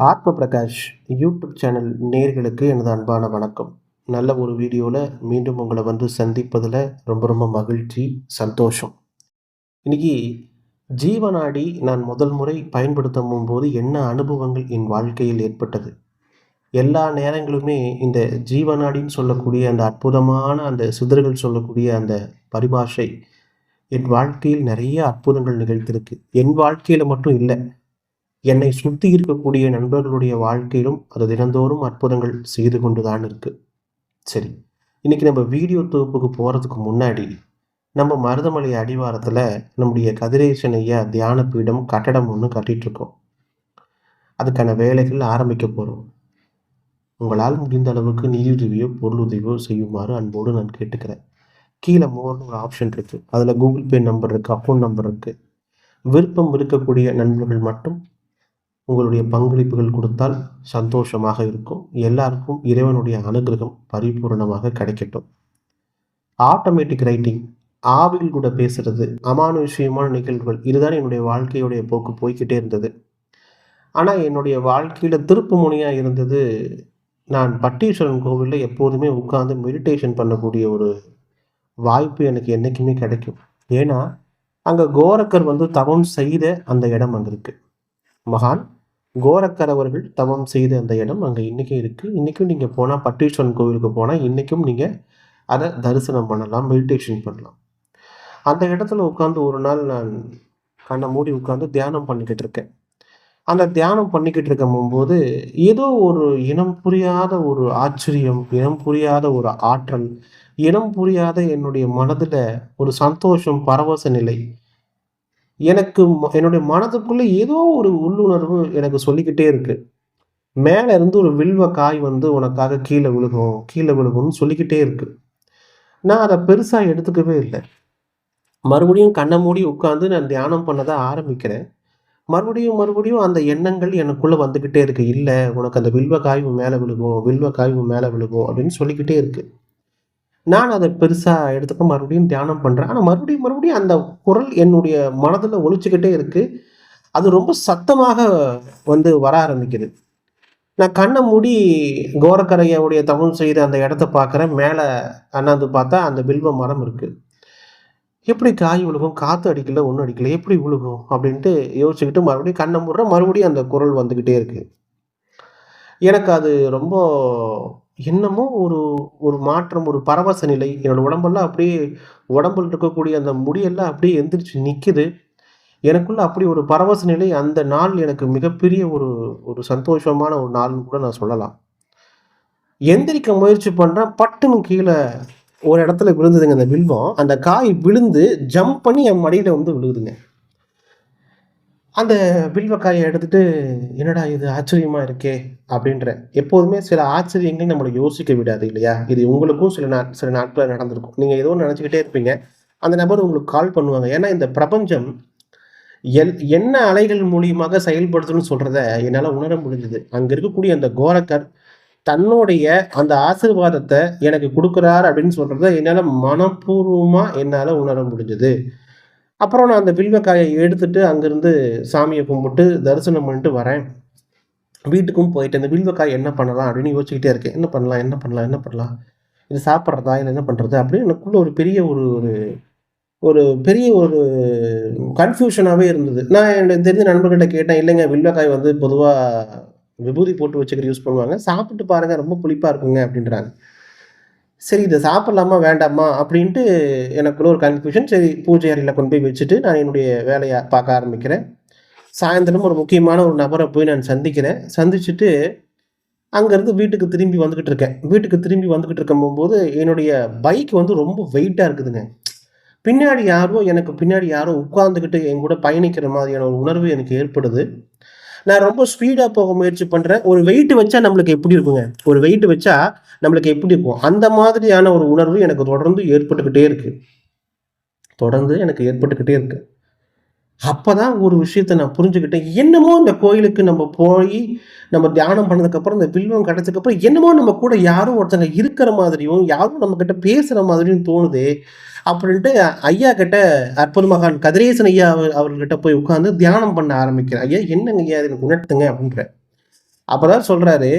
ஆத்ம Prakash YouTube channel நேர்களுக்கு எனது அன்பான வணக்கம். நல்ல ஒரு வீடியோவில் மீண்டும் உங்களை வந்து சந்திப்பதில் ரொம்ப ரொம்ப மகிழ்ச்சி சந்தோஷம். இன்னைக்கு ஜீவநாடி நான் முதல் முறை பயன்படுத்தும் போது என்ன அனுபவங்கள் என் வாழ்க்கையில் ஏற்பட்டது? எல்லா நேரங்களுமே இந்த ஜீவநாடின்னு சொல்லக்கூடிய அந்த அற்புதமான அந்த சிதறுகள் சொல்லக்கூடிய அந்த பரிபாஷை என் வாழ்க்கையில் நிறைய அற்புதங்கள் நிகழ்த்திருக்கு. என் வாழ்க்கையில் மட்டும் இல்லை என்னை சுற்றி இருக்கக்கூடிய நண்பர்களுடைய வாழ்க்கையிலும் அது தினந்தோறும் அற்புதங்கள் செய்து கொண்டு தான் இருக்குது சரி இன்னைக்கு நம்ம வீடியோ தொகுப்புக்கு போகிறதுக்கு முன்னாடி நம்ம மருதமலை அடிவாரத்தில் நம்முடைய கதிரேசன் ஐயா தியான பீடம் கட்டடம் ஒன்று கட்டிகிட்ருக்கோம் அதுக்கான வேலைகள் ஆரம்பிக்க போகிறோம் உங்களால் முடிந்த அளவுக்கு நிதியுதவியோ பொருளுதவியோ செய்யுமாறு அன்போடு நான் கேட்டுக்கிறேன். கீழே மோர்னு ஒரு ஆப்ஷன் இருக்குது அதில் கூகுள் பே நம்பர் இருக்குது அக்கௌண்ட் நம்பர் இருக்குது விருப்பம் இருக்கக்கூடிய நண்பர்கள் மட்டும் உங்களுடைய பங்களிப்புகள் கொடுத்தால் சந்தோஷமாக இருக்கும். எல்லாருக்கும் இறைவனுடைய அனுகிரகம் பரிபூரணமாக கிடைக்கட்டும். ஆட்டோமேட்டிக் ரைட்டிங் ஆவிகள் கூட பேசுறது அமானுஷ்யமான நிகழ்வுகள் இதுதான் என்னுடைய வாழ்க்கையுடைய போக்கு போய்கிட்டே இருந்தது. ஆனால் என்னுடைய வாழ்க்கையில் திருப்பு முனையாக இருந்தது நான் பட்டீஸ்வரன் கோவிலில் எப்போதுமே உட்காந்து மெடிடேஷன் பண்ணக்கூடிய ஒரு வாய்ப்பு எனக்கு என்றைக்குமே கிடைக்கும். ஏன்னா அங்கே கோரக்கர் வந்து தவம் செய்த அந்த இடம் அங்கே இருக்குது மகான் கோரக்கர் அவர்கள் தவம் செய்த அந்த இடம் அங்கே இன்றைக்கும் இருக்குது இன்றைக்கும் நீங்கள் போனால் பட்டீஸ்வரன் கோவிலுக்கு போனால் இன்றைக்கும் நீங்கள் அதை தரிசனம் பண்ணலாம் மெடிடேஷன் பண்ணலாம். அந்த இடத்துல உட்காந்து ஒரு நாள் நான் கண்ணை மூடி உட்காந்து தியானம் பண்ணிக்கிட்டு இருக்கேன். அந்த தியானம் பண்ணிக்கிட்டு இருக்கும்போது ஏதோ ஒரு இனம் புரியாத ஒரு ஆச்சரியம் இனம் புரியாத ஒரு ஆற்றல் இனம் புரியாத என்னுடைய மனதில் ஒரு சந்தோஷம் பரவச நிலை எனக்கு ம- என்னுடைய மனதுக்குள்ளே ஏதோ ஒரு உள்ளுணர்வு எனக்கு சொல்லிக்கிட்டே இருக்கு. மேலே இருந்து ஒரு வில்வ காய் வந்து உனக்காக கீழே விழுகும் கீழே விழுகும்னு சொல்லிக்கிட்டே இருக்கு. நான் அதை பெருசாக எடுத்துக்கவே இல்லை. மறுபடியும் கண்ணை மூடி உட்காந்து நான் தியானம் பண்ணதை ஆரம்பிக்கிறேன். மறுபடியும் மறுபடியும் அந்த எண்ணங்கள் எனக்குள்ளே வந்துக்கிட்டே இருக்கு. இல்லை உனக்கு அந்த வில்வ காய்வு மேலே விழுகும் வில்வ காய்வு மேலே விழுகும் அப்படின்னு சொல்லிக்கிட்டே இருக்குது நான் அதை பெருசாக எடுத்துக்க மறுபடியும் தியானம் பண்ணுறேன் ஆனால் மறுபடியும் மறுபடியும் அந்த குரல் என்னுடைய மனதில் ஒழிச்சுக்கிட்டே இருக்குது அது ரொம்ப சத்தமாக வந்து வர ஆரம்பிக்குது. நான் கண்ணை மூடி கோரக்கரையுடைய தமிழ் செய்த அந்த இடத்த பார்க்குறேன். மேலே அண்ணாந்து பார்த்தா அந்த வில்வ மரம் இருக்குது எப்படி காய் விழுகும்? காற்று அடிக்கல ஒன்றும் அடிக்கல. எப்படி விழுகும்? அப்படின்ட்டு யோசிச்சுக்கிட்டு மறுபடியும் கண்ணை மூடுற மறுபடியும் அந்த குரல் வந்துக்கிட்டே இருக்குது எனக்கு அது ரொம்ப என்னமோ ஒரு ஒரு மாற்றம் ஒரு பரவச நிலை. என்னோடய உடம்பெல்லாம் அப்படியே உடம்புல இருக்கக்கூடிய அந்த முடியெல்லாம் அப்படியே எந்திரிச்சு நிற்குது எனக்குள்ள அப்படி ஒரு பரவச நிலை அந்த நாள் எனக்கு மிகப்பெரிய ஒரு ஒரு சந்தோஷமான ஒரு நாள்னு கூட நான் சொல்லலாம். எந்திரிக்க முயற்சி பண்ணுறேன் பட்டுன்னு கீழே ஒரு இடத்துல விழுந்ததுங்க அந்த வில்வம். அந்த காய் விழுந்து ஜம்ப் பண்ணி என் மடியில் வந்து விழுகுதுங்க அந்த வில்வக்காயை எடுத்துட்டு என்னடா இது ஆச்சரியமா இருக்கே அப்படின்ற எப்போதுமே சில ஆச்சரியங்கள் நம்மளை யோசிக்க விடாது இல்லையா? இது உங்களுக்கும் சில நாட் சில நாட்களில் நடந்திருக்கும். நீங்கள் ஏதோ நினச்சிக்கிட்டே இருப்பீங்க. அந்த நபர் உங்களுக்கு கால் பண்ணுவாங்க. ஏன்னா இந்த பிரபஞ்சம் எல் என்ன அலைகள் மூலியமாக செயல்படுத்துன்னு சொல்கிறத என்னால் உணர முடிஞ்சது. அங்கே இருக்கக்கூடிய அந்த கோரக்கர் தன்னுடைய அந்த ஆசீர்வாதத்தை எனக்கு கொடுக்குறார் அப்படின்னு சொல்கிறத என்னால் மனப்பூர்வமாக என்னால் உணர முடிஞ்சது. அப்புறம் நான் அந்த வில்வக்காயை எடுத்துட்டு அங்கேருந்து சாமியை கும்பிட்டு தரிசனம் பண்ணிட்டு வரேன். வீட்டுக்கும் போயிட்டு அந்த வில்வக்காய் என்ன பண்ணலாம் அப்படின்னு யோசிச்சுக்கிட்டே இருக்கேன். என்ன பண்ணலாம் என்ன பண்ணலாம் என்ன பண்ணலாம்? இது சாப்பிட்றதா இல்லை என்ன பண்ணுறது அப்படின்னு எனக்குள்ள ஒரு பெரிய ஒரு ஒரு ஒரு பெரிய ஒரு கன்ஃபியூஷனாகவே இருந்தது. நான் என்னோட தெரிஞ்ச நண்பர்கிட்ட கேட்டேன் இல்லைங்க வில்வக்காய் வந்து பொதுவாக விபூதி போட்டு வச்சுக்கிற யூஸ் பண்ணுவாங்க. சாப்பிட்டு பாருங்கள் ரொம்ப புளிப்பாக இருக்குங்க அப்படின்றாங்க. சரி இதை சாப்பிட்லாமா வேண்டாமா அப்படின்ட்டு எனக்குள்ள ஒரு கன்ஃபியூஷன் சரி பூஜை அறையில் கொண்டு போய் வச்சுட்டு நான் என்னுடைய வேலையை பார்க்க ஆரம்பிக்கிறேன். சாயந்தரம் ஒரு முக்கியமான ஒரு நபரை போய் நான் சந்திக்கிறேன். சந்திச்சுட்டு அங்கேருந்து வீட்டுக்கு திரும்பி வந்துக்கிட்டு இருக்கேன். வீட்டுக்கு திரும்பி வந்துக்கிட்டு இருக்கும்போது என்னுடைய பைக் வந்து ரொம்ப வெயிட்டாக இருக்குதுங்க. பின்னாடி யாரோ எனக்கு பின்னாடி யாரோ உட்காந்துக்கிட்டு என் கூட பயணிக்கிற மாதிரியான ஒரு உணர்வு எனக்கு ஏற்படுது. நான் ரொம்ப ஸ்பீடாக போக முயற்சி பண்ணுறேன் ஒரு வெயிட் வச்சா நம்மளுக்கு எப்படி இருக்குங்க? ஒரு வெயிட் வச்சா நம்மளுக்கு எப்படி இருக்கும்? அந்த மாதிரியான ஒரு உணர்வு எனக்கு தொடர்ந்து ஏற்பட்டுக்கிட்டே இருக்குது தொடர்ந்து எனக்கு ஏற்பட்டுக்கிட்டே இருக்குது அப்போ தான் ஒரு விஷயத்தை நான் புரிஞ்சுக்கிட்டேன். என்னமோ இந்த கோயிலுக்கு நம்ம போய் நம்ம தியானம் பண்ணதுக்கப்புறம் இந்த வில்வம் கிடைச்சதுக்கப்புறம் என்னமோ நம்ம கூட யாரும் ஒருத்தங்க இருக்கிற மாதிரியும் யாரும் நம்மக்கிட்ட பேசுகிற மாதிரியும் தோணுதே அப்படின்ட்டு ஐயா கிட்ட அற்புத மகான் கதிரேசன் ஐயா அவர் அவர்கிட்ட போய் உட்காந்து தியானம் பண்ண ஆரம்பிக்கிறேன். ஐயா என்னங்க ஐயா எனக்கு உணர்த்துங்க அப்படின்ற. அப்போ தான் சொல்கிறாரு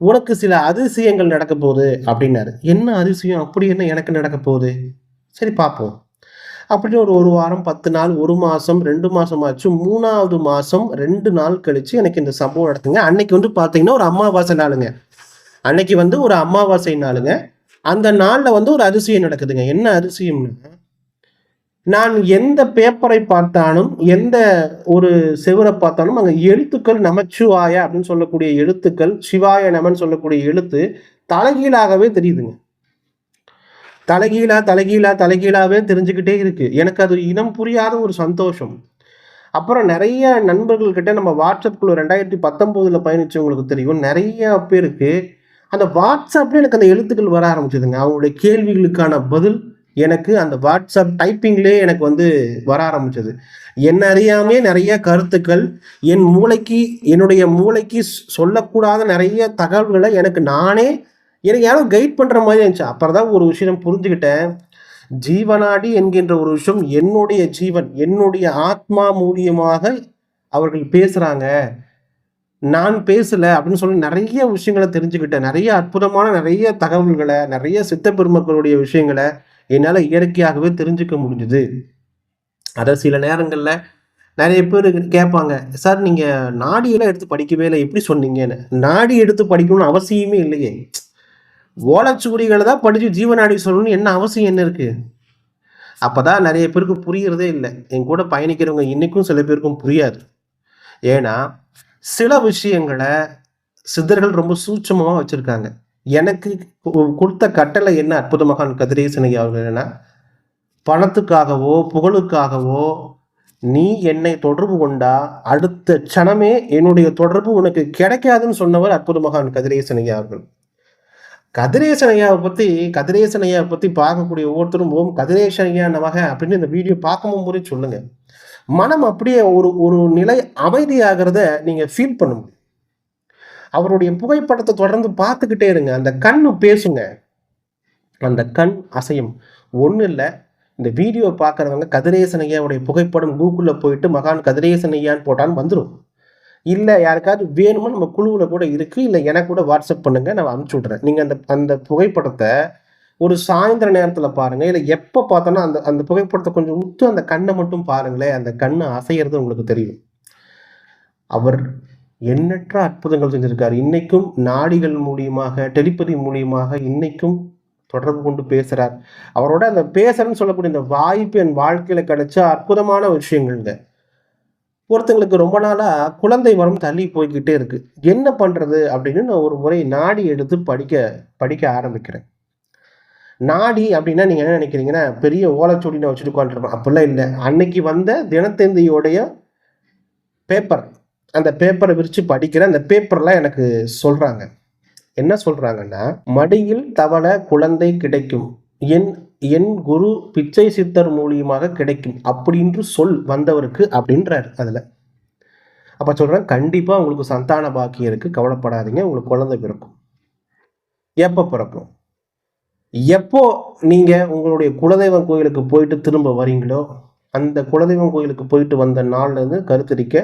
உனக்கு சில அதிசயங்கள் நடக்க போகுது அப்படின்னாரு. என்ன அதிசயம்? அப்படி என்ன எனக்கு நடக்க போகுது? சரி பார்ப்போம். அப்படின்னு ஒரு ஒரு வாரம் பத்து நாள் ஒரு மாதம் ரெண்டு மாதம் ஆச்சு மூணாவது மாதம் ரெண்டு நாள் கழித்து எனக்கு இந்த சம்பவம் நடத்துங்க அன்னைக்கு வந்து பார்த்தீங்கன்னா ஒரு அமாவாசை நாளுங்க. அன்னைக்கு வந்து ஒரு அமாவாசை நாளுங்க. அந்த நாளில் வந்து ஒரு அதிசயம் நடக்குதுங்க. என்ன அதிசயம்னா நான் எந்த பேப்பரை பார்த்தாலும் எந்த ஒரு செவரை பார்த்தாலும் அங்கே எழுத்துக்கள் நமச்சிவாய அப்படின்னு சொல்லக்கூடிய எழுத்துக்கள் சிவாய நமன் சொல்லக்கூடிய எழுத்து தலைகீழாகவே தெரியுதுங்க. தலைகீழா தலைகீழா தலைகீழாவே தெரிஞ்சுக்கிட்டே இருக்கு. எனக்கு அது இனம் புரியாத ஒரு சந்தோஷம். அப்புறம் நிறைய நண்பர்கள்கிட்ட நம்ம வாட்ஸ்அப்குள்ள ரெண்டாயிரத்தி பத்தொம்போதில் பயணிச்சவங்களுக்கு தெரியும். நிறைய பேருக்கு அந்த வாட்ஸ்அப்ல எனக்கு அந்த எழுத்துக்கள் வர ஆரம்பிச்சதுங்க. அவங்களுடைய கேள்விகளுக்கான பதில் எனக்கு அந்த வாட்ஸ்அப் டைப்பிங்லேயே எனக்கு வந்து வர ஆரம்பிச்சது. என்ன அறியாமே நிறைய கருத்துக்கள் என் மூளைக்கு என்னுடைய மூளைக்கு சொல்லக்கூடாத நிறைய தகவல்களை எனக்கு நானே எனக்கு யாரும் கைட் பண்ணுற மாதிரி இருந்துச்சு. அப்புறம் தான் ஒரு விஷயம் புரிஞ்சுக்கிட்டேன். ஜீவனாடி என்கின்ற ஒரு விஷயம் என்னுடைய ஜீவன் என்னுடைய ஆத்மா மூலியமாக அவர்கள் பேசுகிறாங்க நான் பேசலை அப்படின்னு சொல்லி நிறைய விஷயங்களை தெரிஞ்சுக்கிட்டேன். நிறைய அற்புதமான நிறைய தகவல்களை நிறைய சித்த பெருமக்களுடைய விஷயங்களை என்னால் இயற்கையாகவே தெரிஞ்சுக்க முடிஞ்சுது. அதை சில நேரங்களில் நிறைய பேர் கேட்பாங்க சார் நீங்கள் நாடியெல்லாம் எடுத்து படிக்கவே இல்லை. எப்படி சொன்னீங்கன்னு? நாடி எடுத்து படிக்கணும்னு அவசியமே இல்லையே. ஓலைச்சுவடிகளை தான் படித்து ஜீவநாடி சொல்லணும்னு என்ன அவசியம் என்ன இருக்குது அப்போ தான் நிறைய பேருக்கு புரியறதே இல்லை. என் கூட பயணிக்கிறவங்க இன்றைக்கும் சில பேருக்கும் புரியாது. ஏன்னா சில விஷயங்களை சித்தர்கள் ரொம்ப சூட்சமாக வச்சுருக்காங்க. எனக்கு கொடுத்த கட்டளை என்ன அற்புத மகான் கதிரேசனை அவர்கள்னா பணத்துக்காகவோ புகழுக்காகவோ நீ என்னை தொடர்பு கொண்டா அடுத்த க்ஷணமே என்னுடைய தொடர்பு உனக்கு கிடைக்காதுன்னு சொன்னவர் அற்புத மகான் கதிரேசனையா அவர்கள். கதிரேசன் ஐயாவை பற்றி கதிரேசன் ஐயாவை பற்றி பார்க்கக்கூடிய ஒவ்வொருத்தரும் ஓம் கதிரேசன் ஐயா நமக அப்படின்னு இந்த வீடியோ பார்க்கும் போதே சொல்லுங்கள் மனம் அப்படியே ஒரு ஒரு நிலை அமைதியாகிறத நீங்கள் ஃபீல் பண்ண முடியும். அவருடைய புகைப்படத்தை தொடர்ந்து பார்த்துக்கிட்டே இருங்க. அந்த கண்ணு பேசுங்க. அந்த கண் அசையும். ஒன்றும் இல்லை. இந்த வீடியோ பார்க்குறவங்க கதிரேசன் ஐயாவுடைய புகைப்படம் கூகுளில் போயிட்டு மகான் கதிரேசன் ஐயான்னு போட்டான்னு வந்துடும் இல்லை யாருக்காவது வேணுமோ நம்ம குழுவில் கூட இருக்குது இல்லை எனக்கு கூட வாட்ஸ்அப் பண்ணுங்கள் நான் அனுப்பிச்சி விட்றேன் நீங்கள் அந்த அந்த புகைப்படத்தை ஒரு சாயந்தர நேரத்தில் பாருங்கள் இல்லை எப்போ பார்த்தோன்னா அந்த அந்த புகைப்படத்தை கொஞ்சம் உத்து அந்த கண்ணை மட்டும் பாருங்களேன் அந்த கண்ணை அசைகிறது உங்களுக்கு தெரியும். அவர் எண்ணற்ற அற்புதங்கள் செஞ்சிருக்கார். இன்னைக்கும் நாடிகள் மூலியமாக டெலிபதி மூலியமாக இன்னைக்கும் தொடர்பு கொண்டு பேசுகிறார் அவரோட அந்த பேசுறேன்னு சொல்லக்கூடிய இந்த வாய்ப்பு என் வாழ்க்கையில் கிடைச்ச அற்புதமான விஷயங்கள்ங்க. ஒருத்தங்களுக்கு ரொம்ப நாளாக குழந்தை வரம் தள்ளி போய்கிட்டே இருக்கு. என்ன பண்ணுறது அப்படின்னு நான் ஒரு முறை நாடி எடுத்து படிக்க படிக்க ஆரம்பிக்கிறேன். நாடி அப்படின்னா நீங்கள் என்ன நினைக்கிறீங்கன்னா பெரிய ஓலைச்சொடி நான் வச்சுட்டு உட்காந்துருப்பேன் அப்படிலாம் இல்லை. அன்னைக்கு வந்த தினத்தந்தியோடைய பேப்பர் அந்த பேப்பரை விரித்து படிக்கிற அந்த பேப்பர்லாம் எனக்கு சொல்கிறாங்க என்ன சொல்கிறாங்கன்னா மடியில் தவளை குழந்தை கிடைக்கும். என் என் குரு பிச்சை சித்தர் மூலியமாக கிடைக்கும் அப்படின்று சொல் வந்தவருக்கு அப்படின்றார் அதில். அப்போ சொல்கிறேன் கண்டிப்பாக உங்களுக்கு சந்தான பாக்கியம் இருக்குது கவலைப்படாதீங்க உங்களுக்கு குழந்தை பிறக்கும். எப்போ பிறக்கும் எப்போ நீங்கள் உங்களுடைய குலதெய்வம் கோயிலுக்கு போயிட்டு திரும்ப வரீங்களோ அந்த குலதெய்வம் கோயிலுக்கு போயிட்டு வந்த நாள்லேருந்து கருத்தரிக்க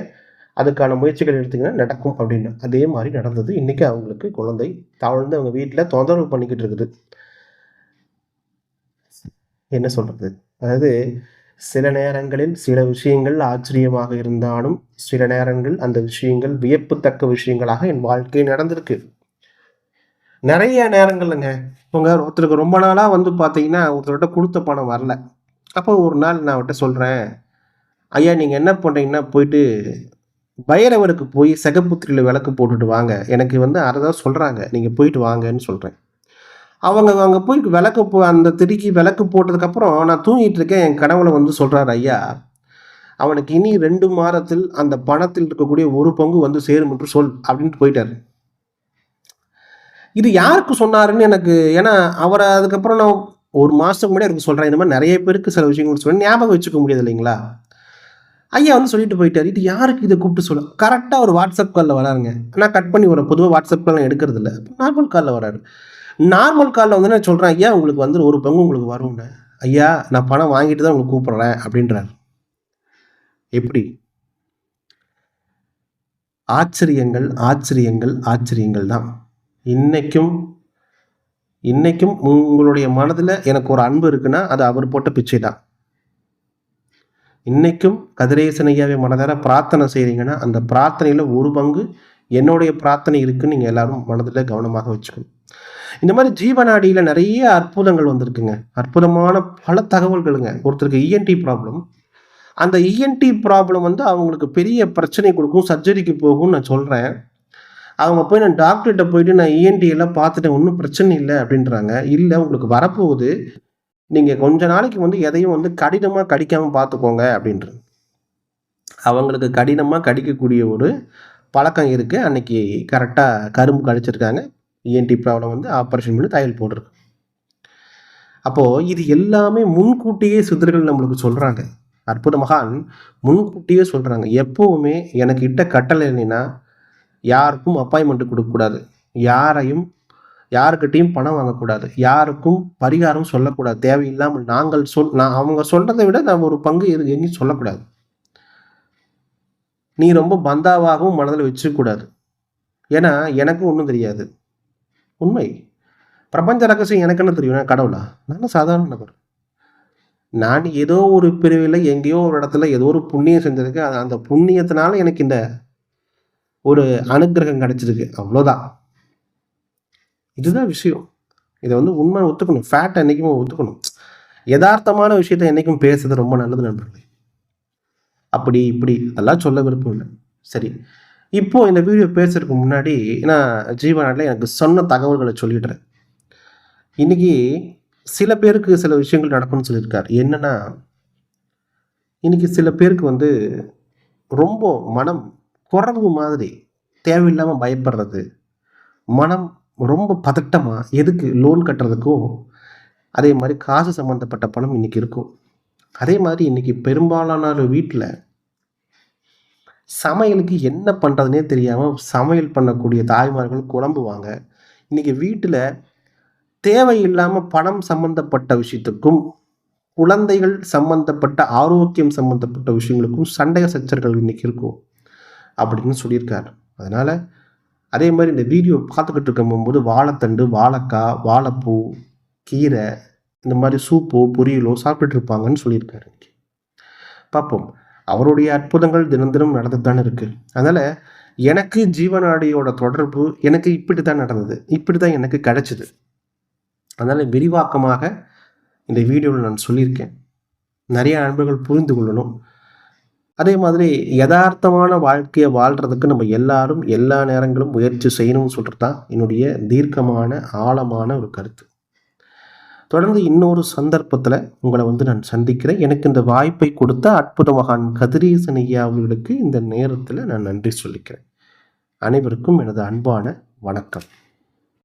அதுக்கான முயற்சிகள் எடுத்திங்கன்னா நடக்கும் அப்படின்னு. அதே மாதிரி நடந்தது. இன்றைக்கி அவங்களுக்கு குழந்தை தவழ்ந்து அவங்க வீட்டில் தொந்தரவு பண்ணிக்கிட்டு இருக்குது. என்ன சொல்கிறது அதாவது சில நேரங்களில் சில விஷயங்கள் ஆச்சரியமாக இருந்தாலும் சில நேரங்கள் அந்த விஷயங்கள் வியப்புத்தக்க விஷயங்களாக என் வாழ்க்கை நடந்திருக்கு. நிறைய நேரங்கள்ங்க இவங்க ஒருத்தருக்கு ரொம்ப நாளாக வந்து பார்த்தீங்கன்னா ஒருத்தர்கிட்ட கொடுத்த பணம் வரல. அப்போ ஒரு நாள் நான் அவர்கிட்ட சொல்கிறேன் ஐயா நீங்கள் என்ன பண்ணுறீங்கன்னா போயிட்டு பைரவருக்கு போய் செகப்புத்திரியில் விளக்கு போட்டுட்டு வாங்க. எனக்கு வந்து அதை தான் சொல்கிறாங்க நீங்கள் போயிட்டு வாங்கன்னு சொல்கிறேன் அவங்க அங்கே போய் விளக்கு போ அந்த திருக்கி விளக்கு போட்டதுக்கப்புறம் நான் தூங்கிட்டு இருக்கேன். என் கனவுல வந்து சொல்கிறார் ஐயா அவனுக்கு இனி ரெண்டு மாதத்தில் அந்த பணத்தில் இருக்கக்கூடிய ஒரு பங்கு வந்து சேரும் என்று சொல் அப்படின்ட்டு போயிட்டாரு. இது யாருக்கு சொன்னாருன்னு எனக்கு ஏன்னா அவரை அதுக்கப்புறம் நான் ஒரு மாதத்துக்கு முன்னாடி எனக்கு சொல்கிறேன் இந்த மாதிரி நிறைய பேருக்கு சில விஷயங்கள் சொல்ல ஞாபகம் வச்சுக்க முடியாது இல்லைங்களா? ஐயா வந்து சொல்லிட்டு போயிட்டார். இது யாருக்கு இதை கூப்பிட்டு சொல்ல கரெக்டாக ஒரு வாட்ஸ்அப் காலில் வராருங்க. நான் கட் பண்ணி வரேன் பொதுவாக வாட்ஸ்அப் கால் எடுக்கிறது இல்லை நார்மல் காலில் வராரு. நார்மல் காலில் வந்து நான் சொல்கிறேன் ஐயா உங்களுக்கு வந்து ஒரு பங்கு உங்களுக்கு வரும்னு ஐயா நான் பணம் வாங்கிட்டு தான் உங்களுக்கு கூப்பிட்றேன். அப்படின்றார். எப்படி? ஆச்சரியங்கள் ஆச்சரியங்கள் ஆச்சரியங்கள் தான். இன்னைக்கும் இன்னைக்கும் உங்களுடைய மனதில் எனக்கு ஒரு அன்பு இருக்குன்னா அது அவர் போட்ட பிச்சை தான். இன்னைக்கும் கதிரேசன் ஐயாவை மனதார பிரார்த்தனை செய்கிறீங்கன்னா அந்த பிரார்த்தனையில் ஒரு பங்கு என்னுடைய பிரார்த்தனை இருக்குன்னு நீங்கள் எல்லாரும் மனதில் கவனமாக வச்சுக்கணும். இந்த மாதிரி ஜீவநாடியில் நிறைய அற்புதங்கள் வந்திருக்குங்க. அற்புதமான பல தகவல்களுங்க. ஒருத்தருக்கு இஎன்டி ப்ராப்ளம் அந்த இஎன்டி ப்ராப்ளம் வந்து அவங்களுக்கு பெரிய பிரச்சனை கொடுக்கும் சர்ஜரிக்கு போகும்னு நான் சொல்கிறேன் அவங்க போய் நான் டாக்டர்கிட்ட போயிட்டு நான் இஎன்டி எல்லாம் பார்த்துட்டேன் ஒன்றும் பிரச்சனை இல்லை அப்படின்றாங்க. இல்லை உங்களுக்கு வரப்போகுது. நீங்கள் கொஞ்ச நாளைக்கு வந்து எதையும் வந்து கடினமாக கடிக்காமல் பார்த்துக்கோங்க அப்படின்றது அவங்களுக்கு கடினமாக கடிக்கக்கூடிய ஒரு பழக்கம் இருக்குது அன்னைக்கு கரெக்டாக கரும்பு கடிச்சிருக்காங்க. இஎன்டி ப்ராப்ளம் வந்து ஆப்ரேஷன் பண்ணி தையல் போடுறது அப்போது இது எல்லாமே முன்கூட்டியே சித்தர்கள் நம்மளுக்கு சொல்கிறாங்க அற்புத மகான் முன்கூட்டியே சொல்கிறாங்க எப்போவுமே எனக்கு இட்ட கட்டளை இல்லைன்னா யாருக்கும் அப்பாயின்மெண்ட் கொடுக்கக்கூடாது யாரையும் யாருக்கிட்டையும் பணம் வாங்கக்கூடாது யாருக்கும் பரிகாரம் சொல்லக்கூடாது. தேவையில்லாமல் நாங்கள் சொல் நான் அவங்க சொல்கிறதை விட நான் ஒரு பங்கு இரு எங்கேயும் சொல்லக்கூடாது. நீ ரொம்ப பந்தாவாகவும் மனதில் வச்சுக்கூடாது ஏன்னா எனக்கும் ஒன்றும் தெரியாது. உண்மை. பிரபஞ்ச ரகசியம் எனக்கு என்ன தெரியும்? நான் கடவுளா? நான் சாதாரண நபர். நான் ஏதோ ஒரு பிரிவில் எங்கேயோ ஒரு இடத்துல ஏதோ ஒரு புண்ணியம் செஞ்சிருக்கு அது அந்த புண்ணியத்தினால எனக்கு இந்த ஒரு அனுக்கிரகம் கிடைச்சிருக்கு. அவ்வளோதான். இதுதான் விஷயம். இதை வந்து உண்மை ஒத்துக்கணும். ஃபேட் என்றைக்குமே ஒத்துக்கணும். யதார்த்தமான விஷயத்த என்றைக்கும் பேசுறது ரொம்ப நல்லது நண்பர்களே. அப்படி இப்படி. அதெல்லாம் சொல்ல விருப்பம் இல்லை. சரி. இப்போது இந்த வீடியோ பேசுறதுக்கு முன்னாடி நான் ஜீவனாட்டில் எனக்கு சொன்ன தகவல்களை சொல்லிடுறேன். இன்னைக்கு சில பேருக்கு சில விஷயங்கள் நடக்கும்னு சொல்லியிருக்காரு. என்னன்னா இன்னைக்கு சில பேருக்கு வந்து ரொம்ப மனம் குறவு மாதிரி தேவையில்லாமல் பயப்படுறது மனம் ரொம்ப பதட்டமாக எதுக்கு லோன் கட்டுறதுக்கும் அதே மாதிரி காசு சம்மந்தப்பட்ட பணம் இன்னைக்கு இருக்கும். அதே மாதிரி இன்றைக்கி பெரும்பாலான வீட்டில் சமையலுக்கு என்ன பண்ணுறதுனே தெரியாமல் சமையல் பண்ணக்கூடிய தாய்மார்கள் குழம்புவாங்க. இன்றைக்கி வீட்டில் தேவையில்லாமல் பணம் சம்பந்தப்பட்ட விஷயத்துக்கும் குழந்தைகள் சம்பந்தப்பட்ட ஆரோக்கியம் சம்பந்தப்பட்ட விஷயங்களுக்கும் சண்டை சச்சர்கள் இன்னைக்கு இருக்கும். அப்படின்னு சொல்லியிருக்காரு. அதனால் அதே மாதிரி இந்த வீடியோ பார்த்துக்கிட்டு இருக்கும்போது வாழைத்தண்டு வாழைக்காய் வாழைப்பூ கீரை இந்த மாதிரி சூப்போ பொரியலோ சாப்பிட்டுட்டு இருப்பாங்கன்னு சொல்லியிருக்காரு பார்ப்போம். அவருடைய அற்புதங்கள் தினம் தினம் நடந்துட்டு தானே இருக்குது அதனால் எனக்கு ஜீவநாடியோட தொடர்பு எனக்கு இப்படி தான் நடந்தது. இப்படி தான் எனக்கு கிடச்சிது. அதனால் விரிவாக்கமாக இந்த வீடியோவில் நான் சொல்லியிருக்கேன். நிறைய அன்புகள் புரிந்து கொள்ளணும். அதே மாதிரி யதார்த்தமான வாழ்க்கையை வாழ்கிறதுக்கு நம்ம எல்லாரும் எல்லா நேரங்களும் முயற்சி செய்யணும்னு சொல்கிறது தான் என்னுடைய தீர்க்கமான ஆழமான ஒரு கருத்து. தொடர்ந்து இன்னொரு சந்தர்ப்பத்தில் உங்களை வந்து நான் சந்திக்கிறேன். எனக்கு இந்த வாய்ப்பை கொடுத்த அற்புத மகான் கதிரேசன் ஐயா அவர்களுக்கு இந்த நேரத்தில் நான் நன்றி சொல்லிக்கிறேன். அனைவருக்கும் எனது அன்பான வணக்கம்.